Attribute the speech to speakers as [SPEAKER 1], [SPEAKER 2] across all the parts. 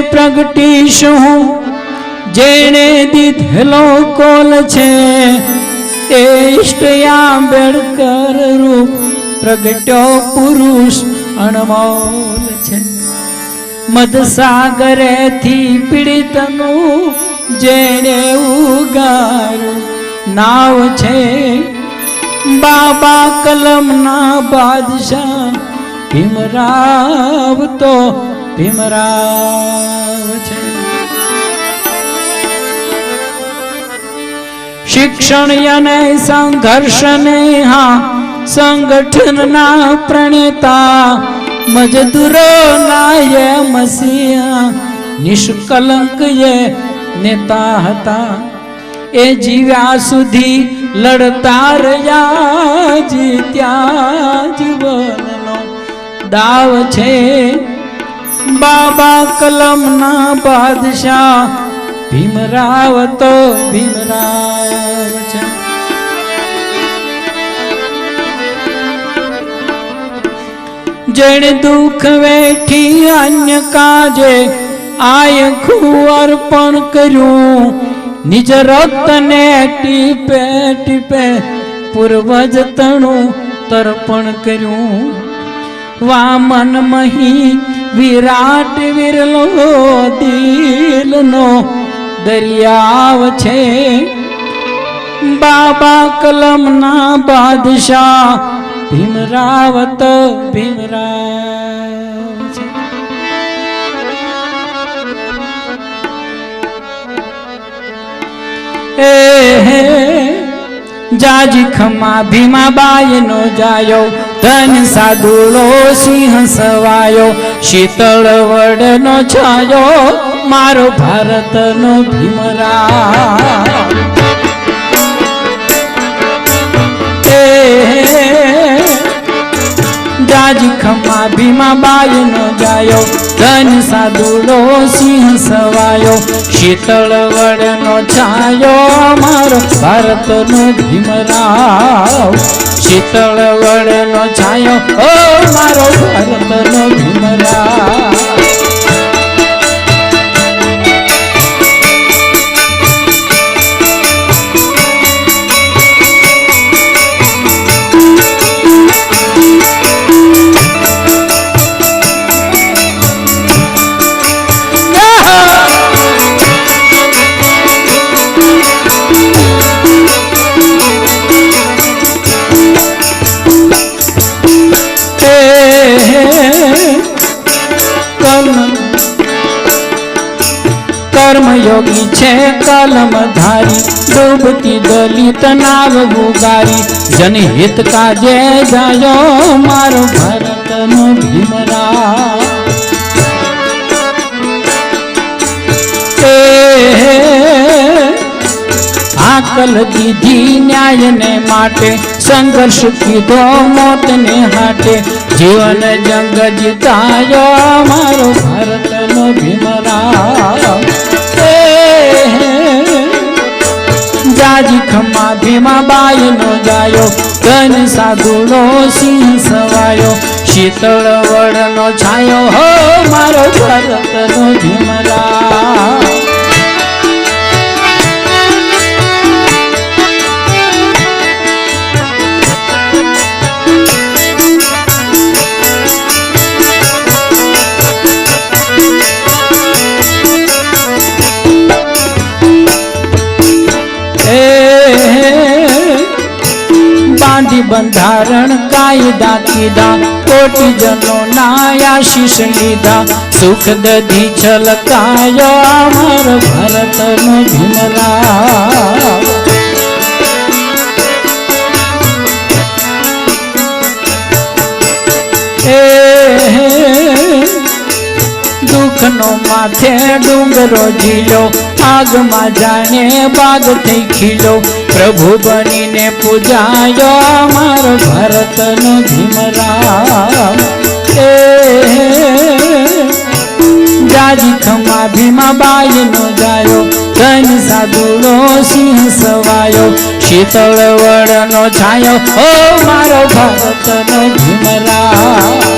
[SPEAKER 1] પ્રગટીશું જેણે દીધેલો કોલ છે, એ આંબેડકર રૂપ પ્રગટ્યો પુરુષ અણમોલ છે. મધસાગરેથી પીડિતનું જેણે ઉગારું નાવ છે. બાબા કલમના બાદશાહ ભીમરાવ તો ભીમરાવ છે. શિક્ષણ અને સંઘર્ષને હા સંગઠનના પ્રણેતા, મજદૂરો નાય મસીહા, નિષ્કલંક એ નેતા હતા. એ જીવ્યા સુધી લડતા રહ્યા જીત્યા જીવનનો દાવ છે. બાબા કલમના બાદશાહ ભીમરાવ તો ભીમરાવ છે. જણ દુઃખ વેઠી અન્ય કાજે આય અર્પણ કર્યું. નિજ રક્તને ટીપે ટીપે પૂર્વજ તણું તર્પણ કર્યું. વામન મહી વિરાટ વિરલો દિલનો દરિયાવ છે. બાબા કલમના બાદશાહ ભીમરાવત ભીમરા ભીમરાવ એ જાજી ખમા ભીમાબાઈ નો જાયો ધન સાદુળો સિંહ સવાયો, શીતળ વડ નો છાયો, મારો ભારત નો ભીમરા જાજી ખમા ભીમાબાઈ નો જાયો ધન સાદુડો સિંહ સવાયો, શીતળ વડ નો છાયો મારો ભારત નો ભીમરાવ. શીતળ વડ નો છાયો, ઓ મારો ભારત નો ભીમરાવ. કર્મયોગી છે કલમધારી ડૂબતી દલિત નાવ ગુગારી જનહિત કાજે જાયો મારો ભારતનો ભીમરા આકલ દીધી ન્યાયને માટે, સંઘર્ષ કીધો મોતને હાટે. જીવન જંગ જીતાયો મારો ભારતનો ભીમરાવ. જાજી ખમા ભીમા બાય નો જાયો ધન સાધુનો સિંહ સવાયો શીતળ વડનો છાયો હો મારો ભારતનો ભીમરાવ બંધારણ કાયદા કીધા કોટી જનો ના આશીષ લીધા, સુખ દધી છલકાયો અમર ભરત નો ભીમરા દુઃખનો માથે ડુંગરો ઝીલો, આગમાં જાણે બાગ થઈ ખીલો પ્રભુ બનીને પૂજાયો મારો ભારતનો ભીમરાવ. એ જાજી ખમા ભીમા બાઈ નો જાયો, ધન સાધુડો સિંહ સવાયો, શીતળ વડનો છાયો, ઓ મારો ભારતનો ભીમરાવ.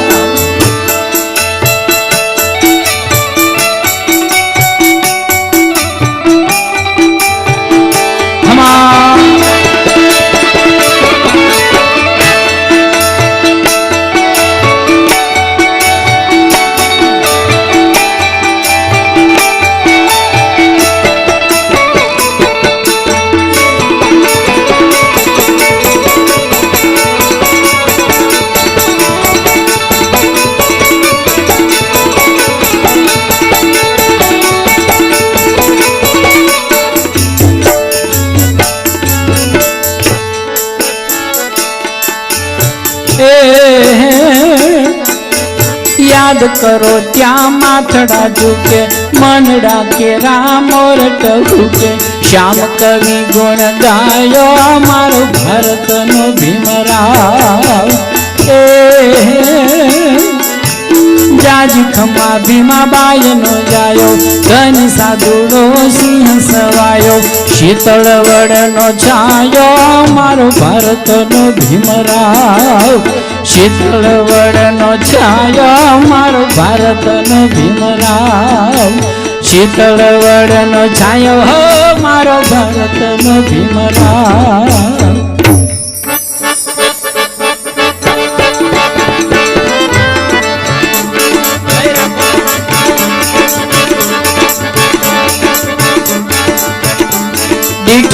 [SPEAKER 1] યાદ કરો, ત્યાં માથડા ઝૂકે મનડા કે રામોર ટહુકે શ્યામ કવિ ગુણ ગાયો, અમારો ભારતનો ભીમરાવ. એ જાજ ખમા ભીમા બાયનો જાયો ધન સાધુડો સિંહ સવાયો, શીતળ વડનો છાયો, મારો ભારતનો ભીમરાવ. શીતળ વડનો છાયો, મારો ભારતનો ભીમરાવ. શીતળ વડનો છાયો, હો, મારો ભારતનો ભીમરાવ.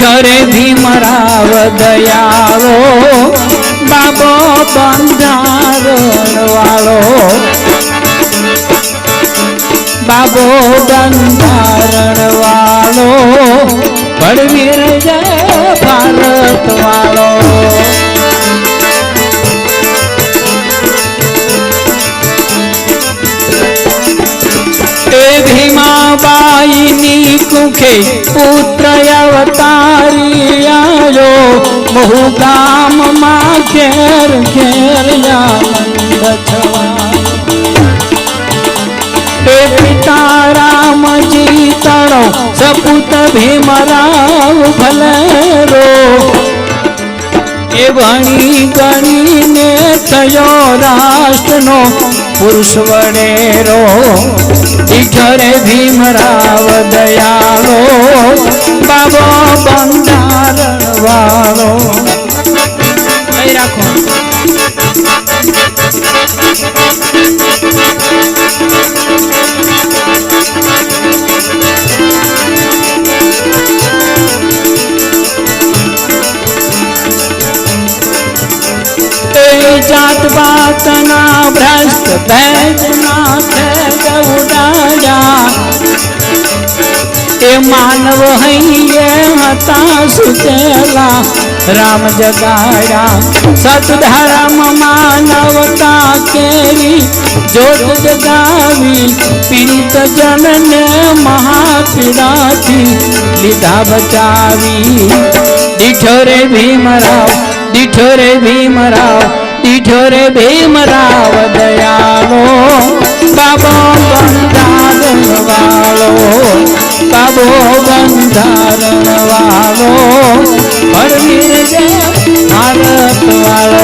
[SPEAKER 1] દીઠરે ભીમરાવ દયાળો બાબો બંધારણવાળો બાબો બંધારણ ગામમાં ઘેર ઘેર એ પિતા રામજી તણો, સપુત ભીમરાવ ભલેરો એ ભણી ગણીને થયો રાષ્ટ્રનો પુરુષ વડેરો ઈઠરે ભીમરાવ દયાળો, બાબો બંધારણ વાળો. અહીં રાખો એ જાત પાતના ભ્રષ્ટ ભેદના ખેદ ઉડાડ્યા એ માનવ હૈયે હતા સુતેલા રામ જગાડા સતધર્મ માનવતા કેરી જોત જગાવી, પીડિત જનને મહાપીડાથી લીધા બચાવી. દીઠોરે ભીમરાવ દીઠોરે ભીમરાવ દીઠોરે ભીમરાવ દયાળો બાબો બંધારણ વાળો બાબો બંધારણ વાળો પરવીર જય ભારત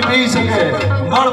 [SPEAKER 2] પાણી પી શકે. મળ